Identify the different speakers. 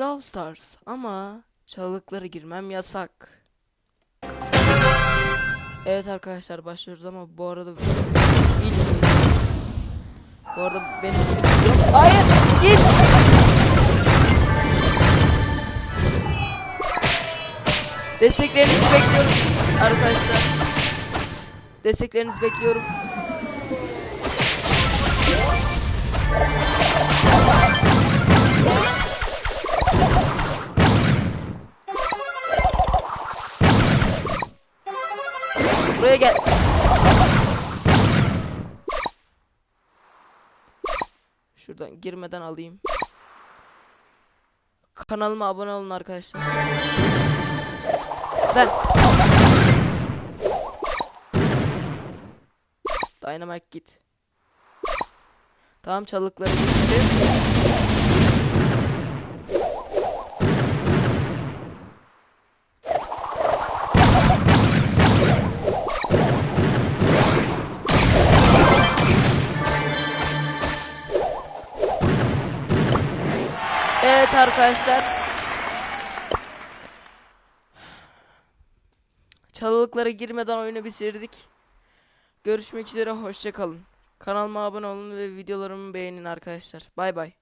Speaker 1: Brawl Stars ama çalılıkları girmem yasak. Evet arkadaşlar başlıyoruz ama bu arada ilk. Bu arada benim ilk videom. Hayır git. Desteklerinizi bekliyorum arkadaşlar. Desteklerinizi bekliyorum. Buraya gel. Şuradan girmeden alayım. Kanalıma abone olun arkadaşlar. Lan. Dynamite git. Tamam çalıkları gitti. Evet arkadaşlar. Çalılıklara girmeden oyunu bitirdik. Görüşmek üzere hoşça kalın. Kanalıma abone olun ve videolarımı beğenin arkadaşlar. Bay bay.